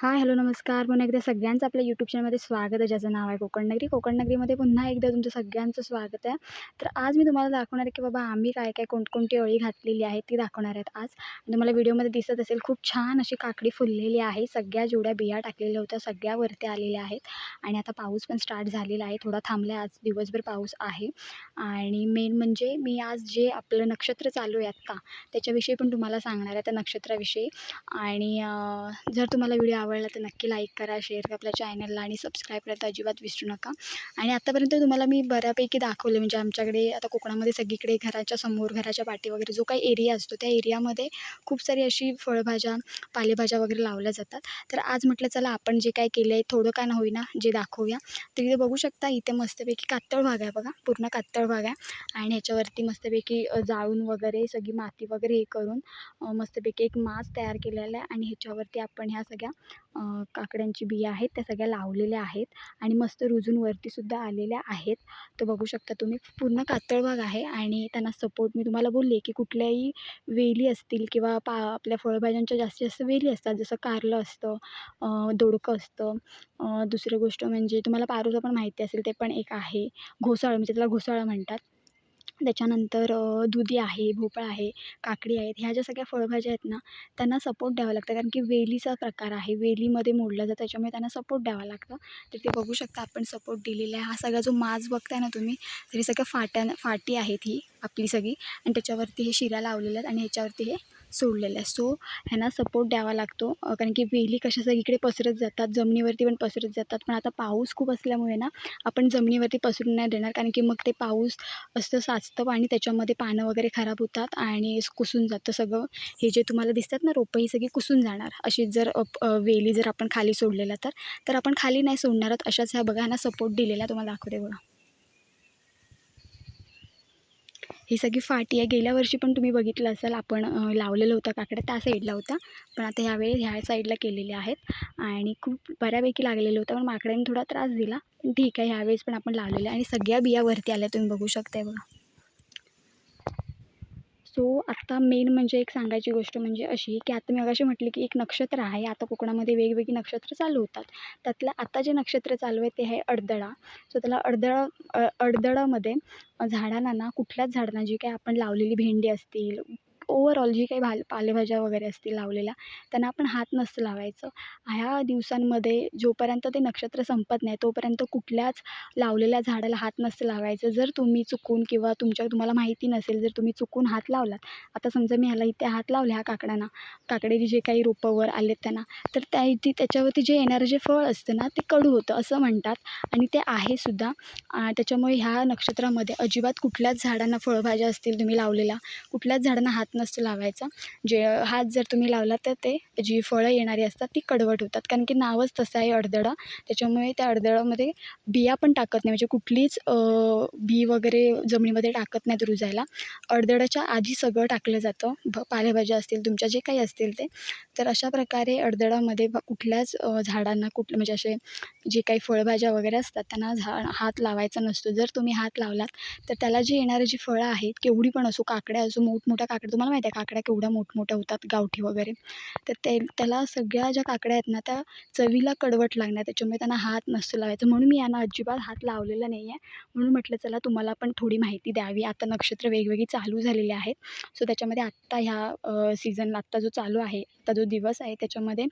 Hi hello नमस्कार. पुन्हा एकदा सगळ्यांचं आपल्या यूट्यूब चॅनलमध्ये स्वागत आहे. ज्याचं नाव आहे कोकण नगरी. कोकण नगरीमध्ये पुन्हा एकदा तुमचं सगळ्यांचं स्वागत आहे. तर आज मी तुम्हाला दाखवणार आहे की बाबा आम्ही काय काय कोणकोणती अळी घातलेली आहे ती दाखवणार आहेत आज. तुम्हाला व्हिडिओमध्ये दिसत असेल खूप छान अशी काकडी फुललेली आहे. सगळ्या जेवढ्या बिया टाकलेल्या होत्या सगळ्या वरती आलेल्या आहेत. आणि आता पाऊस पण स्टार्ट झालेला आहे. थोडा थांबला आज दिवसभर पाऊस आहे. आणि मेन म्हणजे मी आज जे आपलं नक्षत्र चालू आहे आत्ता त्याच्याविषयी पण तुम्हाला सांगणार आहे त्या नक्षत्राविषयी. आणि जर तुम्हाला व्हिडिओ आवडला तर नक्की लाईक करा शेअर करा आपल्या चॅनलला आणि सबस्क्राईब करायला तर अजिबात विसरू नका. आणि आत्तापर्यंत तुम्हाला मी बऱ्यापैकी दाखवले म्हणजे आमच्याकडे आता कोकणामध्ये सगळीकडे घराच्या समोर घराच्या पाठी वगैरे जो काही एरिया असतो त्या एरियामध्ये खूप सारी अशी फळभाज्या पालेभाज्या वगैरे लावल्या जातात. तर आज म्हटलं चला आपण जे काय केलं आहे थोडं का ना होईना जे दाखवूया. तर इथे बघू शकता इथे मस्तपैकी कातळ भाग आहे बघा पूर्ण कातळ भाग आहे. आणि ह्याच्यावरती मस्तपैकी जाळून वगैरे सगळी माती वगैरे हे करून मस्तपैकी एक मास तयार केलेला आहे. आणि ह्याच्यावरती आपण ह्या सगळ्या काकड्यांची बिया आहेत त्या सगळ्या लावलेल्या आहेत आणि मस्त रुजून वरतीसुद्धा आलेल्या आहेत. तर बघू शकता तुम्ही पूर्ण कातळ भाग आहे आणि त्यांना सपोर्ट मी तुम्हाला बोलले की कुठल्याही वेली असतील किंवा पा आपल्या फळभाज्यांच्या जास्तीत जास्त वेली असतात जसं कारलं असतं दोडकं असतं. दुसरी गोष्ट म्हणजे तुम्हाला पारूचं पण माहिती असेल ते पण एक आहे. घोसाळं म्हणजे त्याला घोसाळं म्हणतात. त्याच्यानंतर दुधी आहे भोपळा आहे काकडी आहेत ह्या ज्या सगळ्या फळभाज्या आहेत ना त्यांना सपोर्ट द्यावा लागतं. कारण की वेलीचा प्रकार आहे. वेलीमध्ये मोडलं जातं त्याच्यामुळे त्यांना सपोर्ट द्यावा लागतं. तर ते बघू शकता आपण सपोर्ट दिलेला आहे. हा सगळा जो माज बघताय ना तुम्ही तरी सगळ्या फाट्या फाटी आहेत ही आपली सगळी. आणि त्याच्यावरती हे शिऱ्या लावलेल्या आहेत आणि ह्याच्यावरती हे सोडलेलं आहे. सो ह्यांना सपोर्ट द्यावा लागतो. कारण की वेली कशा सगळीकडे पसरत जातात जमिनीवरती पण पसरत जातात. पण आता पाऊस खूप असल्यामुळे ना आपण जमिनीवरती पसरून नाही देणार. कारण की मग ते पाऊस असं साचतं पाणी त्याच्यामध्ये पानं वगैरे खराब होतात आणि कुसून जातं सगळं. हे जे तुम्हाला दिसतात ना रोपं ही सगळी कुसून जाणार. अशी जर अप वेली जर आपण खाली सोडलेल्या तर तर आपण खाली नाही सोडणार आहोत. अशाच ह्या बघा ह्यांना सपोर्ट दिलेला तुम्हाला दाखवते बघा. ही सगळी फाटी आहे. गेल्या वर्षी पण तुम्ही बघितलं असाल आपण लावलेलं होतं काकड्या त्या साईडला होता पण आता ह्यावेळी ह्या साईडला केलेल्या आहेत आणि खूप बऱ्यापैकी लागलेलं होतं पण माकड्यांनी थोडा त्रास दिला. पण ठीक आहे ह्यावेळेस पण आपण लावलेलं आहे आणि सगळ्या बिया वरती आल्या तुम्ही बघू शकताय बघा. सो आत्ता मेन म्हणजे एक सांगायची गोष्ट म्हणजे अशी की आता मी अशी म्हटली की एक नक्षत्र आहे. आता कोकणामध्ये वेगवेगळी नक्षत्र चालू होतात. त्यातलं आता जे नक्षत्र चालू आहे ते आहे अडदळा सो त्याला अडदळा अडदळामध्ये झाडांना ना कुठल्याच झाडांना जी काही आपण लावलेली भेंडी असतील ओवरऑल जी काही भाल पालेभाज्या वगैरे असतील लावलेल्या त्यांना आपण हात नसतं लावायचं. ह्या दिवसांमध्ये जोपर्यंत ते नक्षत्र संपत नाही तोपर्यंत कुठल्याच लावलेल्या झाडाला हात नसतं लावायचं. जर तुम्ही चुकून किंवा तुमच्या तुम्हाला माहिती नसेल जर तुम्ही चुकून हात लावलात आता समजा मी ह्याला इथे हात लावले ह्या काकडांना काकडेची जे काही रोपं वर आलेत त्यांना तर त्या ती त्याच्यावरती जे येणारं जे फळ असतं ना ते कडू होतं असं म्हणतात. आणि ते आहे सुद्धा त्याच्यामुळे ह्या नक्षत्रामध्ये अजिबात कुठल्याच झाडांना फळभाज्या असतील तुम्ही लावलेल्या कुठल्याच झाडांना हात नसतो लावायचा. जे हात जर तुम्ही लावला तर ते जी फळं येणारी असतात ती कडवट होतात. कारण की नावच तसं आहे अडदळा. त्याच्यामुळे त्या अडदळामध्ये बिया पण टाकत नाही. म्हणजे कुठलीच बी वगैरे जमिनीमध्ये टाकत नाहीत रुजायला. अडदळाच्या आधी सगळं टाकलं जातं. भ पालेभाज्या असतील तुमच्या जे काही असतील ते. तर अशा प्रकारे अडदळामध्ये ब कुठल्याच झाडांना कुठलं म्हणजे असे जे काही फळभाज्या वगैरे असतात त्यांना झा हात लावायचा नसतो. जर तुम्ही हात लावलात तर त्याला जी येणारी जी फळं आहेत केवढी पण असो काकड्या असो मोठमोठ्या काकड्या तुम्हाला माहिती आहे काकड्या केवढ्या मोठमोठ्या होतात गावठी वगैरे. तर ते त्याला सगळ्या ज्या काकड्या आहेत ना त्या चवीला कडवट लागणार त्याच्यामुळे त्यांना हात नसतो लावायचा. म्हणून मी यांना अजिबात हात लावलेला नाही आहे म्हणून म्हटलं चला तुम्हाला पण थोडी माहिती द्यावी. आता नक्षत्र वेगवेगळी चालू झालेली आहेत. सो त्याच्यामध्ये आत्ता ह्या सीझनला आत्ता जो चालू आहे आत्ता जो दिवस आहे त्याच्यामध्ये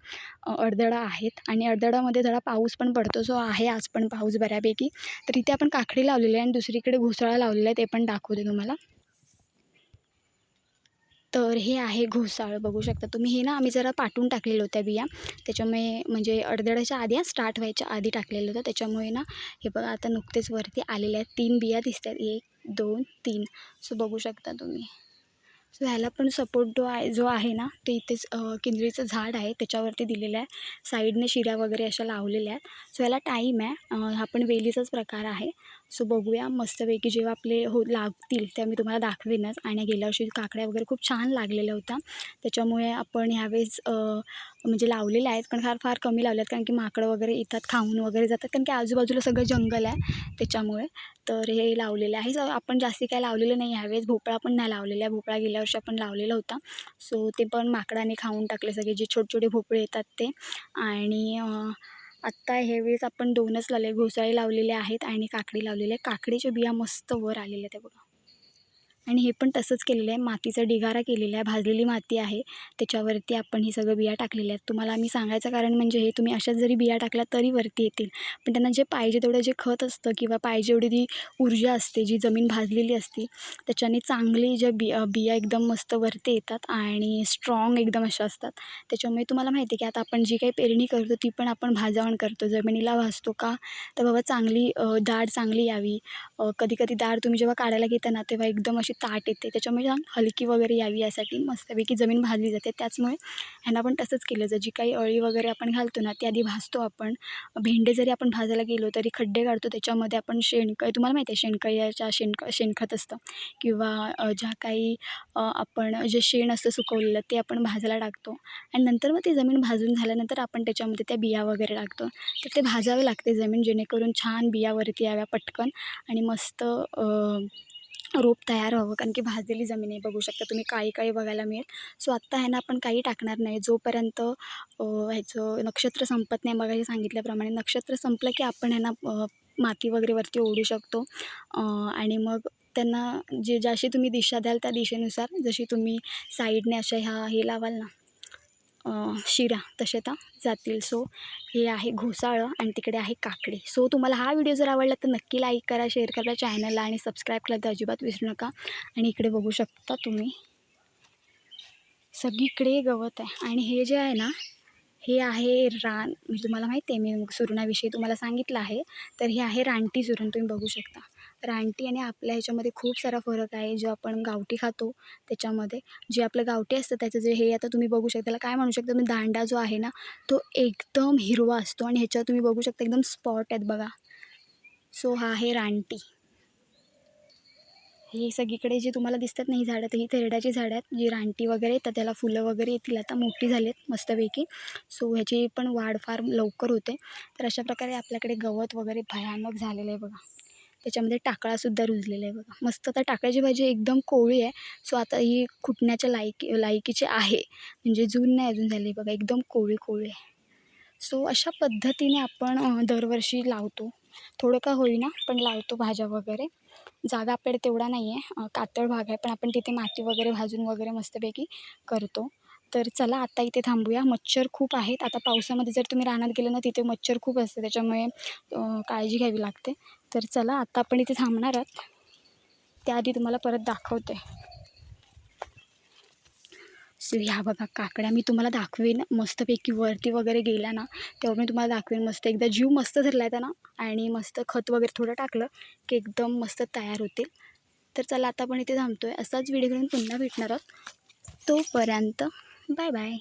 अडदळा आहेत. आणि अडदळामध्ये जरा पाऊस पण पडतो सो आहे आज पण पाऊस बऱ्यापैकी. तर इथे आपण काकडी लावलेली आहे आणि दुसरीकडे घोसाळा लावलेला आहे ते पण दाखवते तुम्हाला. तर हे आहे घोसाळ बघू शकता तुम्ही. हे ना आम्ही जरा पाठवून टाकलेलं होत्या बिया. त्याच्यामुळे म्हणजे अडदडाच्या आधी स्टार्ट व्हायच्या आधी टाकलेलं होतं त्याच्यामुळे ना हे बघा आता नुकतेच वरती आलेल्या आहेत तीन बिया दिसत आहेत एक दोन तीन. सो बघू शकता तुम्ही. सो ह्याला पण सपोर्ट जो आहे जो आहे ना ते इथेच किंजळीचं झाड आहे. त्याच्यावरती दिलेलं आहे साईडने शिऱ्या वगैरे अशा लावलेल्या आहेत. सो ह्याला टाईम आहे. हा पण वेलीचाच प्रकार आहे. सो बघूया मस्तपैकी जेव्हा आपले हो लागतील तेव्हा मी तुम्हाला दाखवेनच. आणि गेल्या वर्षी काकड्या वगैरे खूप छान लागलेल्या होत्या. त्याच्यामुळे आपण ह्यावेळेस म्हणजे लावलेल्या आहेत. पण फार फार कमी लावल्या आहेत कारण की माकडं वगैरे येतात खाऊन वगैरे जातात. कारण की आजूबाजूला सगळं जंगल आहे त्याच्यामुळे. तर हे लावलेलं आहे. आपण जास्ती काय लावलेलं नाही ह्यावेळेस. भोपळा पण नाही लावलेला आहे. भोपळा गेल्या वर्षी आपण लावलेला होता. सो ते पण माकडाने खाऊन टाकले सगळे. जे छोटे छोटे भोपळे येतात ते. आणि आत्ता ह्यावेळेस आपण दोनच लावले घोसाळे लावलेले आहेत आणि काकडी लावलेली आहे. काकडीच्या बिया मस्त वर आलेल्या आहेत बघा. आणि हे पण तसंच केलेलं आहे. मातीचा ढिगारा केलेला आहे. भाजलेली माती आहे. त्याच्यावरती आपण ही सगळं बिया टाकलेल्या आहेत. तुम्हाला आम्ही सांगायचं कारण म्हणजे हे तुम्ही अशाच जरी बिया टाकल्या तरी वरती येतील. पण त्यांना जे पाहिजे तेवढं जे खत असतं किंवा पाहिजे एवढी ती ऊर्जा असते जी जमीन भाजलेली असते त्याच्याने चांगली ज्या बि बिया एकदम मस्त वरती येतात आणि स्ट्रॉंग एकदम अशा असतात. त्याच्यामुळे तुम्हाला माहिती आहे की आता आपण जी काही पेरणी करतो ती पण आपण भाजावण करतो. जमिनीला भाजतो का? तर बाबा चांगली डाळ दाढ चांगली यावी. कधी कधी दाढ तुम्ही जेव्हा काढायला घेता ना तेव्हा एकदम अशी ताट येते. त्याच्यामुळे छान हलकी वगैरे यावी यासाठी मस्तपैकी जमीन भाजली जाते. त्याचमुळे ह्यांना पण तसंच केलं जर जी काही अळी वगैरे आपण घालतो ना ती आधी भाजतो आपण. भेंडे जरी आपण भाजायला गेलो तरी खड्डे काढतो. त्याच्यामध्ये आपण शेणकळी तुम्हाला माहिती आहे शेणकळीच्या शेणक शेणखत असतं. किंवा ज्या काही आपण जे शेण असतं सुकवलेलं ते आपण भाजायला टाकतो. आणि नंतर मग ती जमीन भाजून झाल्यानंतर आपण त्याच्यामध्ये त्या बिया वगैरे टाकतो. तर ते भाजावे लागते जमीन जेणेकरून छान बियावरती याव्या पटकन. आणि मस्त रोप तयार व्हावं कारण की भाजलेली जमीन आहे बघू शकता तुम्ही काळी काळी बघायला मिळेल. सो आत्ता ह्यांना आपण काही टाकणार नाही. जोपर्यंत ह्याचं नक्षत्र संपत नाही मगाशी सांगितल्याप्रमाणे नक्षत्र संपलं की आपण ह्यांना माती वगैरे वरती ओढू शकतो. आणि मग त्यांना जे जशी तुम्ही दिशा द्याल त्या दिशेनुसार जशी तुम्ही साईडने अशा ह्या हे लावाल ना शिरा तसे त्या जातील. सो हे आहे घोसाळं आणि तिकडे आहे काकडी. सो तुम्हाला हा व्हिडिओ जर आवडला तर नक्की लाईक करा शेअर करा चॅनलला आणि सबस्क्राईब करा तर अजिबात विसरू नका. आणि इकडे बघू शकता तुम्ही. सगळीकडे गवत आहे. आणि हे जे आहे ना हे आहे रान म्हणजे तुम्हाला माहिती आहे मी सुरणाविषयी तुम्हाला सांगितलं आहे. तर हे आहे रानटी सुरण तुम्ही बघू शकता. रानटी आणि आपल्या ह्याच्यामध्ये खूप सारा फरक आहे जो आपण गावठी खातो त्याच्यामध्ये. जे आपलं गावठी असतं त्याचं जे हे आता तुम्ही बघू शकता त्याला काय म्हणू शकता तुम्ही दांडा जो आहे ना तो एकदम हिरवा असतो आणि ह्याच्यावर तुम्ही बघू शकता एकदम स्पॉट आहेत बघा. सो हा आहे रानटी. हे सगळीकडे जे तुम्हाला दिसतात नाही झाडं तर ही तेरड्याची झाडं आहेत. जी रानटी वगैरे येतात त्याला फुलं वगैरे येतील. आता मोठी झाली आहेत मस्तपैकी. सो ह्याची पण वाढ फार लवकर होते. तर अशा प्रकारे आपल्याकडे गवत वगैरे भयानक झालेलं आहे बघा. त्याच्यामध्ये टाकळासुद्धा रुजलेला आहे बघा. मस्त आता टाकळ्याची भाजी एकदम कोवळी आहे. सो आता ही खुटण्याच्या लायकी लायकीची आहे. म्हणजे जून नाही अजून झाली बघा. एकदम कोवळी कोवळी आहे. सो अशा पद्धतीने आपण दरवर्षी लावतो. थोडं का होईना पण लावतो भाज्या वगैरे. जागा आपल्याकडे तेवढा नाही आहे कातळ भाग आहे पण आपण तिथे माती वगैरे भाजून वगैरे मस्तपैकी करतो. तर चला आता इथे थांबूया. मच्छर खूप आहेत. आता पावसामध्ये जर तुम्ही रानात गेलं ना तिथे मच्छर खूप असते त्याच्यामुळे काळजी घ्यावी लागते. तर चला आता आपण इथे थांबणार आहोत. त्याआधी तुम्हाला परत दाखवते. सो ह्या बघा काकड्या मी तुम्हाला दाखवेन मस्तपैकी वरती वगैरे गेल्या ना तेव्हा मी तुम्हाला दाखवेन मस्त. एकदा जीव मस्त धरला आहे ना आणि मस्त खत वगैरे थोडं टाकलं की एकदम मस्त तयार होतील. तर चला आता आपण इथे थांबतो आहे असाच व्हिडिओ करून पुन्हा भेटणार आहोत. तोपर्यंत बाय बाय.